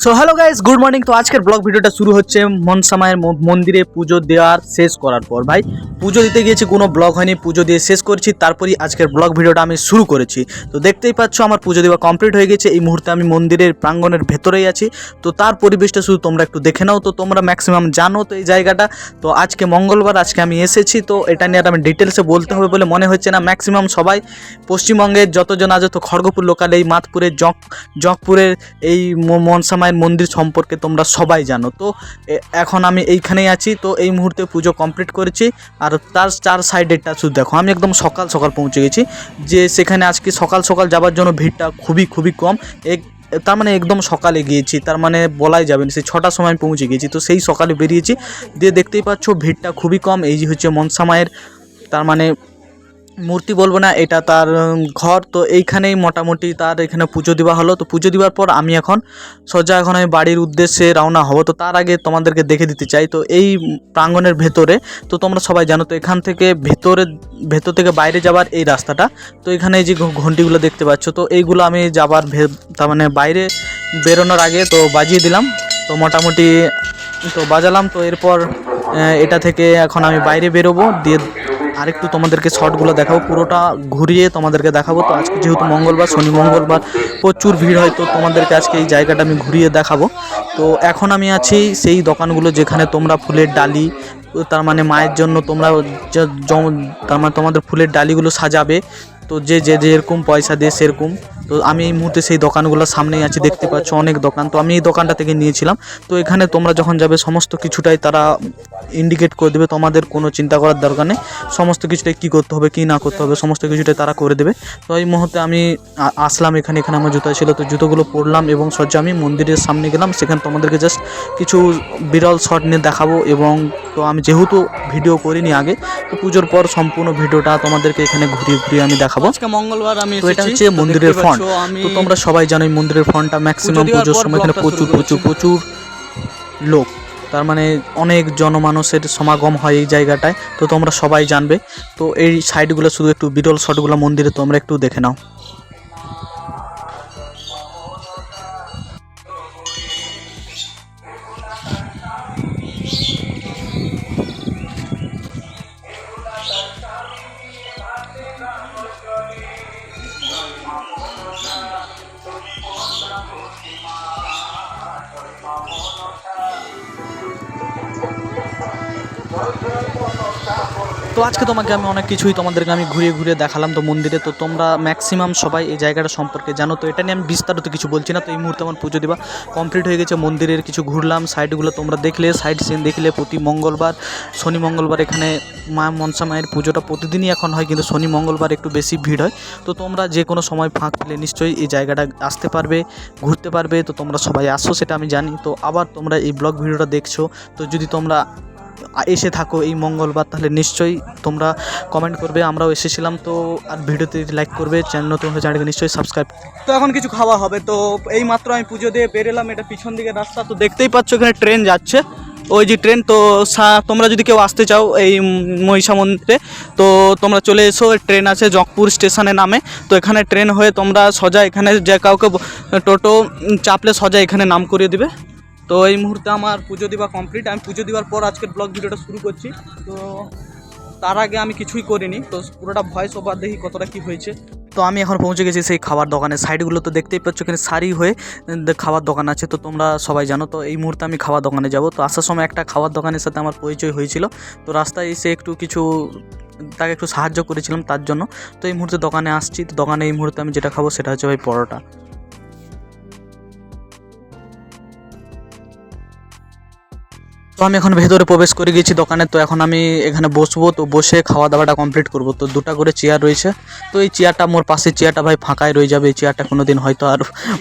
So hello guys good morning তো আজকের blog ভিডিওটা শুরু হচ্ছে মনসামায়ের মন্দিরে পুজো দেওয়ার শেষ করার পর। ভাই, পুজো দিতে গিয়েছি, কোনো ব্লগ হয়নি, পুজো দিয়ে শেষ করছি, তারপরই আজকের ব্লগ ভিডিওটা আমি শুরু করেছি। তো দেখতেই পাচ্ছ, আমার পুজো দেওয়া কমপ্লিট হয়ে গেছে। এই মুহূর্তে আমি মন্দিরের প্রাঙ্গণের ভেতরেই আছি। তো তার পরিবেশটা শুধু তোমরা একটু দেখে নাও। তো তোমরা ম্যাক্সিমাম জানো তো এই জায়গাটা। তো আজকে মঙ্গলবার, আজকে আমি এসেছি। তো এটা নিয়ে আর আমি ডিটেলসে বলতে হবে বলে মনে হচ্ছে না। ম্যাক্সিমাম সবাই পশ্চিমবঙ্গের যতজন আছে, তো খড়গপুর লোকাল এই, মাতপুরের জক জকপুরের এই ম- মনসা মায়ের মন্দির সম্পর্কে তোমরা সবাই জানো। তো এখন আমি এইখানেই আছি। তো, এই মুহূর্তে পুজো কমপ্লিট করেছি। আর তার চার সাইডেরটা শুধু দেখো, আমি একদম সকাল সকাল পৌঁছে গেছি। যে সেখানে আজকে সকাল সকাল যাওয়ার জন্য ভিড়টা খুবই খুবই কম। এক তার মানে একদম সকালে গিয়েছি। তার মানে বলাই যাবে না, সেই ছটার সময় পৌঁছে গিয়েছি। তো, সেই সকালে বেরিয়েছি। দিয়ে দেখতেই পাচ্ছ, ভিড়টা খুবই কম। এই যে হচ্ছে মনসা মায়ের, তার মানে মূর্তি বলব না, এটা তার ঘর। তো এইখানেই মোটামুটি তার এখানে পুজো দেওয়া হলো। তো পুজো দেওয়ার পর আমি এখন সোজা এখন আমি বাড়ির উদ্দেশ্যে রওনা হব। তো তার আগে তোমাদেরকে দেখে দিতে চাই। তো এই প্রাঙ্গণের ভেতরে, তো তোমরা সবাই জানো, তো এখান থেকে ভেতরে, ভেতর থেকে বাইরে যাবার এই রাস্তাটা। তো এখানে যে ঘন্টিগুলো দেখতে পাচ্ছ, তো এইগুলো আমি যাবার ভে- তার মানে বাইরে বেরোনোর আগে তো বাজিয়ে দিলাম। তো মোটামুটি তো বাজালাম। তো এরপর এটা থেকে এখন আমি বাইরে বেরোবো। দিয়ে আরেকটু তোমাদেরকে শর্টগুলো দেখাবো, পুরোটা ঘুরিয়ে তোমাদেরকে দেখাবো। তো আজকে যেহেতু মঙ্গলবার, শনি মঙ্গলবার, প্রচুর ভিড় হয়, তো তোমাদেরকে আজকে এই জায়গাটা আমি ঘুরিয়ে দেখাবো। তো এখন আমি আছি সেই দোকানগুলো যেখানে তোমরা ফুলের ডালি, তার মানে মায়ের জন্য তোমরা তার মানে তোমাদের ফুলের ডালিগুলো সাজাবে। তো যে যে, যেরকম পয়সা দিয়ে সেরকম। তো আমি এই মুহূর্তে সেই দোকানগুলোর সামনেই আছি, দেখতে পাচ্ছ অনেক দোকান। তো আমি এই দোকানটা থেকে নিয়েছিলাম। তো এখানে তোমরা যখন যাবে, সমস্ত কিছুটাই তারা ইন্ডিকেট করে দেবে। তোমাদের কোনো চিন্তা করার দরকার নেই। সমস্ত কিছুটাই কী করতে হবে, কী না করতে হবে, সমস্ত কিছুটাই তারা করে দেবে। তো এই মুহূর্তে আমি আসলাম। এখানে এখানে আমার জুতা ছিল। তো জুতোগুলো পরলাম এবং সজ্জা আমি মন্দিরের সামনে গেলাম। সেখানে তোমাদেরকে জাস্ট কিছু বিরল শট নিয়ে দেখাবো এবং তো আমি যেহেতু ভিডিও করিনি আগে তো পুজোর পর সম্পূর্ণ ভিডিওটা তোমাদেরকে এখানে ঘুরিয়ে ঘুরিয়ে আমি দেখাবো। আজকে মঙ্গলবার আমি তো এটা হচ্ছে মন্দিরের ফন্ট তো তোমরা সবাই জানো এই মন্দিরের ফন্টটা ম্যাক্সিমাম পুজোর সময় এখানে প্রচুর প্রচুর প্রচুর লোক। তার মানে অনেক জনমানুষের সমাগম হয় এই জায়গাটায় তো তোমরা সবাই জানবে। তো এই সাইডগুলো শুধু একটু বিরল শটগুলো মন্দিরে তোমরা একটু দেখে নাও। তো আজকে তোমাকে আমি অনেক কিছুই তোমাদেরকে আমি ঘুরিয়ে ঘুরিয়ে দেখালাম তো মন্দিরে। তো তোমরা ম্যাক্সিমাম সবাই এই জায়গাটা সম্পর্কে জানো। তো এটা নিয়ে আমি বিস্তারিত কিছু বলছি না। তো এই মুহূর্তে আমার পুজো দেওয়া কমপ্লিট হয়ে গেছে। মন্দিরের কিছু ঘুরলাম সাইডগুলো তোমরা দেখলে সাইড সিন দেখলে প্রতি মঙ্গলবার, শনি মঙ্গলবার এখানে মা মনসা মায়ের পুজোটা প্রতিদিনই এখন হয়, কিন্তু শনি মঙ্গলবার একটু বেশি ভিড় হয়। তো তোমরা যে কোনো সময় ফাঁক পেলে নিশ্চয়ই এই জায়গাটা আসতে পারবে, ঘুরতে পারবে। তো তোমরা সবাই আসো, সেটা আমি জানি। তো আবার তোমরা এই ব্লগ ভিডিওটা দেখছ। তো যদি তোমরা এসে থাকো এই মঙ্গলবার, তাহলে নিশ্চয়ই তোমরা কমেন্ট করবে, আমরাও এসেছিলাম, তো আর ভিডিওতে লাইক করবে চ্যানেল হলে চ্যানেলকে নিশ্চয়ই সাবস্ক্রাইব তো এখন কিছু খাওয়া হবে, তো এই মাত্র আমি পুজো দিয়ে বেরোলাম এটা পিছন দিকে রাস্তা, তো দেখতেই পাচ্ছ এখানে ট্রেন যাচ্ছে। ওই যে ট্রেন তো তোমরা যদি কেউ আসতে চাও এই মহিষা মন্দিরে, তো তোমরা চলে এসো ট্রেন আছে জকপুর স্টেশনে নামে। তো এখানে ট্রেন হয়ে তোমরা সোজা এখানে যে কাউকে টোটো চাপলে সোজা এখানে নাম করিয়ে দিবে। তো এই মুহূর্তে আমার পুজো দেওয়া কমপ্লিট আমি পুজো দেওয়ার পর আজকের ব্লগ ভিডিওটা শুরু করছি। তো তার আগে আমি কিছুই করিনি। তো পুরোটা ভয়েস ওভার দেখি কতটা কি হয়েছে। তো আমি এখন পৌঁছে গেছি সেই খাবার দোকানে সাইডগুলো তো দেখতেই পাচ্ছ এখানে সারি হয়ে খাবার দোকান আছে। তো তোমরা সবাই জানো, তো এই মুহূর্তে আমি খাবার দোকানে যাব। তো আসার সময় একটা খাবার দোকানের সাথে আমার পরিচয় হয়েছিল। তো রাস্তায় এসে একটু কিছু, তাকে একটু সাহায্য করেছিলাম তার জন্য। তো এই মুহূর্তে দোকানে আসছি। তো দোকানে এই মুহূর্তে আমি যেটা খাব সেটা হচ্ছে ভাই পরোটা। তো আমি এখন ভেতরে প্রবেশ করে গেছি দোকানে, তো এখন আমি এখানে বসবো, তো বসে খাওয়া দাওয়াটা কমপ্লিট করব। তো দুটা করে চেয়ার রয়েছে। তো এই চেয়ারটা মোর পাশে চেয়ারটা ভাই ফাঁকাই রয়ে যাবে। এই চেয়ারটা কোনো দিন হয়তো আর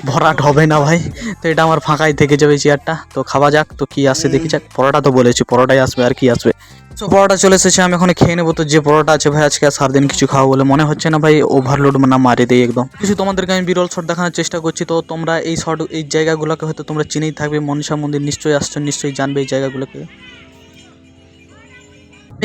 ভরাট হবে না ভাই। তো এটা আমার ফাঁকাই থেকে যাবে এই চেয়ারটা তো খাওয়া যাক, তো কি আসে, দেখি যাক। পরোটা তো বলেছি, পরোটাই আসবে আর কি আসবে। তো পরোটা চলে এসেছে, আমি এখন খেয়ে নেব। তো যে পরোটা আছে ভাই, আজকে আর সারাদিন কিছু খাওয়া বলে মনে হচ্ছে না ভাই ওভারলোড মানে মারি দেয় একদম। কিছু তোমাদেরকে আমি বিরল শট দেখানোর চেষ্টা করছি, তো তোমরা এই শট, এই জায়গাগুলোকে হয়তো তোমরা চিনেই থাকবে, মনসা মন্দির নিশ্চয়ই আসছো, নিশ্চয়ই জানবে এই জায়গাগুলোকে।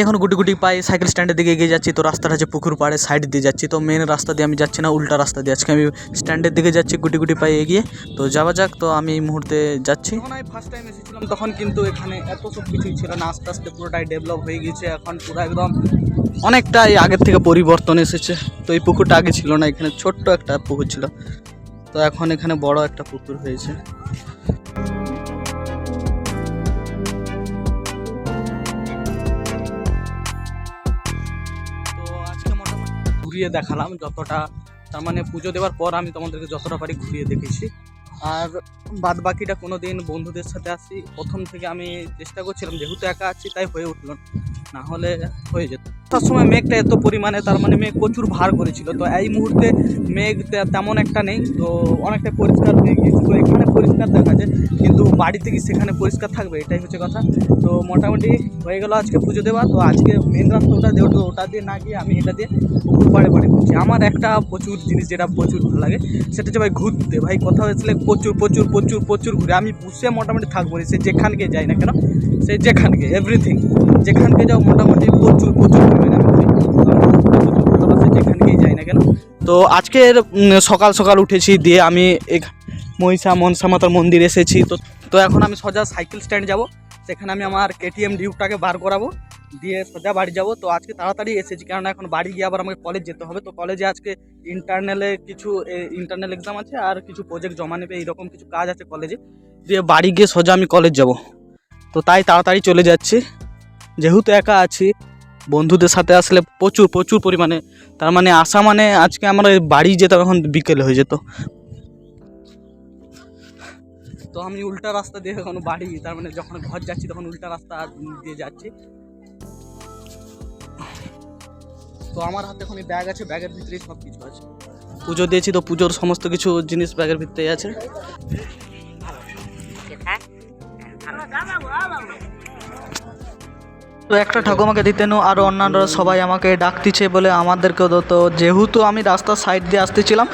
এখন গুটি গুটি পায়ে সাইকেল স্ট্যান্ডের দিকে এগিয়ে যাচ্ছি, তো রাস্তাটা আছে পুকুর পাড়ে সাইড দিয়ে যাচ্ছি। তো মেন রাস্তা দিয়ে আমি যাচ্ছি না, উল্টা রাস্তা দিয়ে। আজকে আমি স্ট্যান্ডের দিকে যাচ্ছি গুটি গুটি পায়ে এগিয়ে। তো যাওয়া যাক, তো আমি এই মুহূর্তে যাচ্ছি। আমি ফার্স্ট টাইম এসেছিলাম, তখন কিন্তু এখানে এত সব কিছুই ছিল না। আস্তে আস্তে পুরোটাই ডেভেলপ হয়ে গিয়েছে। এখন পুরো একদম অনেকটাই আগের থেকে পরিবর্তন এসেছে। তো এই পুকুরটা আগে ছিল না, এখানে ছোট্ট একটা পুকুর ছিল। তো এখন এখানে বড় একটা পুকুর হয়েছে। ঘুরিয়ে দেখালাম যতটা, তার মানে পুজো দেওয়ার পর আমি তোমাদেরকে যতটা পারি ঘুরিয়ে দেখেছি। আর বাদ বাকিটা কোনো দিন বন্ধুদের সাথে আসি, প্রথম থেকে আমি চেষ্টা করছিলাম, যেহেতু একা আছি তাই হয়ে উঠল না। হলে হয়ে যেত। সব সময় মেঘটা এত পরিমাণে, তার মানে মেঘ প্রচুর ভার করেছিল। তো এই মুহূর্তে মেঘ তেমন একটা নেই, তো অনেকটা পরিষ্কার হয়ে গিয়েছে। তো এখানে পরিষ্কার দেখা যায়, কিন্তু বাড়িতে কি সেখানে পরিষ্কার থাকবে, এটাই হচ্ছে কথা। তো মোটামুটি হয়ে গেল আজকে পুজো দেওয়া। তো আজকে মেন রাস্তা ওটা দিয়ে ওটা দিয়ে না গিয়ে আমি এটা দিয়ে পাড়ে পাড়ে ঘুরছি। আমার একটা প্রচুর জিনিস যেটা প্রচুর ভালো লাগে, সেটা হচ্ছে ভাই ঘুরতে। ভাই কোথাও এসলে প্রচুর প্রচুর প্রচুর প্রচুর ঘুরে। আমি বুঝে মোটামুটি থাকব সে যেখানকে যাই না কেন, সে যেখানকে এভরিথিং যেখানকে যাও মোটামুটি প্রচুর প্রচুর পরিমাণে আমি ঘুরি। প্রচুর ভালোবাসি যেখানকেই যাই না কেন। তো আজকের সকাল সকাল উঠেছি দিয়ে আমি মহিষা মনসা মাতার মন্দির এসেছি। তো তো এখন আমি সোজা সাইকেল স্ট্যান্ড যাব। সেখানে আমি আমার কেটিএম ডিউকটাকে বার করাবো। দিয়ে সোজা বাড়ি যাব। তো আজকে তাড়াতাড়ি এসেছি কারণ এখন বাড়ি গিয়ে আবার আমাকে কলেজ যেতে হবে। তো কলেজে আজকে ইন্টারনালে কিছু ইন্টারনাল এক্সাম আছে আর কিছু প্রজেক্ট জমা নেবে, এইরকম কিছু কাজ আছে কলেজে দিয়ে বাড়ি গিয়ে সোজা আমি কলেজ যাব। তো তাই তাড়াতাড়ি চলে যাচ্ছি। যেহেতু একা আছি, বন্ধুদের সাথে আসলে প্রচুর প্রচুর পরিমাণে। তার মানে আসা মানে আজকে আমার বাড়ি যেতাম এখন বিকেল হয়ে যেত। তো আমি উল্টা রাস্তা দিয়ে এখন বাড়ি, তার মানে যখন ঘর যাচ্ছি তখন উল্টা রাস্তা দিয়ে যাচ্ছি। তো আমার হাতে এখন ব্যাগ আছে ব্যাগের ভিতরেই সব কিছু আছে। পুজো দিয়েছি তো পুজোর সমস্ত কিছু জিনিস ব্যাগের ভিতরেই আছে। তো একটা ঠাকুমাকে দিতেন আর অন্যান্যরা সবাই আমাকে ডাকতিছে বলে আমাদেরকেও তো যেহেতু আমি রাস্তার সাইড দিয়ে আসতেছিলাম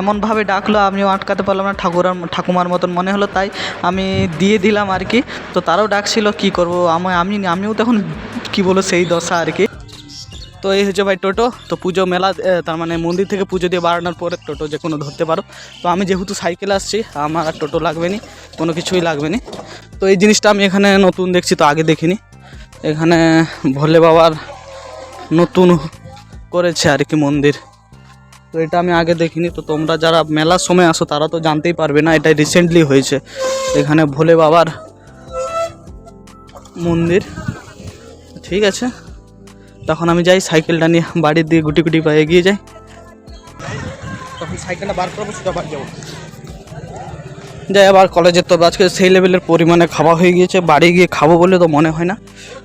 এমনভাবে ডাকলো, আমিও আটকাতে পারলাম না, ঠাকুরার ঠাকুমার মতন মনে হলো, তাই আমি দিয়ে দিলাম আর কি। তো তারাও ডাকছিল, কি করব? আমি আমি আমিও তখন কি বলো সেই দশা আর কি। তো এই হচ্ছে ভাই টোটো, তো পুজো মেলা তার মানে মন্দির থেকে পুজো দিয়ে বাড়ানোর পরে টোটো যে কোনো ধরতে পারো। তো আমি যেহেতু সাইকেল আসছি, আমার আর টোটো লাগবে নি, কোনো কিছুই লাগবে নি। তো এই জিনিসটা আমি এখানে নতুন দেখছি, তো আগে দেখিনি। এখানে ভোলে বাবার নতুন করেছে আর কি মন্দির। তো এটা আমি আগে দেখিনি, তো তোমরা যারা মেলার সময় আসো তারা তো জানতেই পারবে না এটা রিসেন্টলি হয়েছে। এখানে ভোলে বাবার মন্দির। ঠিক আছে, তখন আমি যাই, সাইকেলটা নিয়ে বাড়ির দিয়ে গুটি গুটি পায়ে এগিয়ে যাই। তখন সাইকেলটা বার করব, সেটা বাড়ি যাব। যাই আবার কলেজের তো আজকে সেই লেভেলের পরিমাণে খাওয়া হয়ে গিয়েছে। বাড়ি গিয়ে খাব বলে তো মনে হয় না।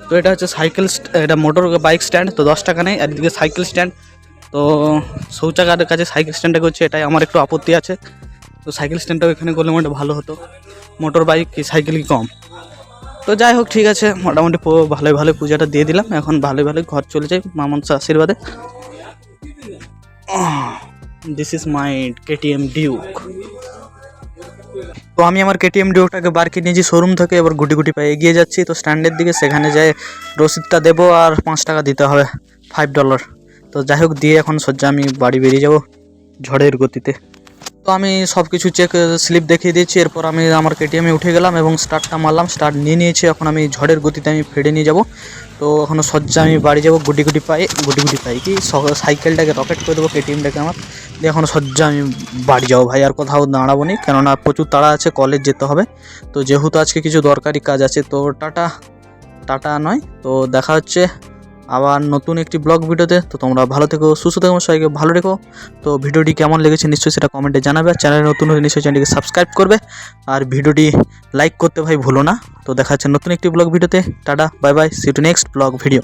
তো এটা হচ্ছে সাইকেল এটা মোটর বাইক স্ট্যান্ড তো দশ টাকা নেই। এদিকে সাইকেল স্ট্যান্ড তো শৌচাগারের কাছে সাইকেল স্ট্যান্ডটা করছে এটাই আমার একটু আপত্তি আছে। তো সাইকেল স্ট্যান্ডটাও এখানে করলে মোটামুটি ভালো হতো। মোটর বাইক কি সাইকেল কি কম? তো যাই হোক, ঠিক আছে, মোটামুটি ভালোই ভালোই পূজাটা দিয়ে দিলাম। এখন ভালোই ভালোই ঘর চলে যাই মামনসা আশীর্বাদে। This is my KTM Duke তো আমি আমার কেটিএম ডিওটাকে বার কিনে নিয়েছি শোরুম থেকে এবার গুটি গুটি পায়ে এগিয়ে যাচ্ছি, তো স্ট্যান্ডের দিকে সেখানে যাই, রসিদটা দেবো আর পাঁচ টাকা দিতে হবে ফাইভ ডলার তো যাই হোক, দিয়ে এখন সজ্জা আমি বাড়ি বেরিয়ে যাব, ঝড়ের গতিতে। তো আমি সব কিছু চেক স্লিপ দেখিয়ে দিয়েছি, এরপর আমি আমার কেটিএমে উঠে গেলাম এবং স্টার্টটা মারলাম স্টার্ট নিয়ে নিয়েছি, এখন আমি ঝড়ের গতিতে আমি ফেড়ে নিয়ে যাব। তো এখনও সজ্জা আমি বাড়ি যাব গুটি গুটি পাই গুটি গুটি পাই কি সাইকেলটাকে রকেট করে দেবো কেটিএমটাকে আমার, দিয়ে এখন সজ্জা আমি বাড়ি যাব ভাই, আর কোথাও দাঁড়াবো নি, কেননা প্রচুর তাড়া আছে কলেজ যেতে হবে। তো যেহেতু আজকে কিছু দরকারি কাজ আছে, তো টাটা টাটা নয়, তো দেখা হচ্ছে। আবার নতুন একটি ব্লগ ভিডিওতে, তো তোমরা ভালো থেকো, সুস্থ থেকো সবাইকে ভালো রেখো। তো ভিডিওটি কেমন লেগেছে নিশ্চয়ই সেটা কমেন্টে জানাবে, আর চ্যানেলে নতুন হলে নিশ্চয়ই চ্যানেলটিকে সাবস্ক্রাইব করবে। আর ভিডিওটি লাইক করতে ভাই ভুলো না। তো দেখা হচ্ছে নতুন একটি ব্লগ ভিডিওতে। Tata bye bye see to next blog video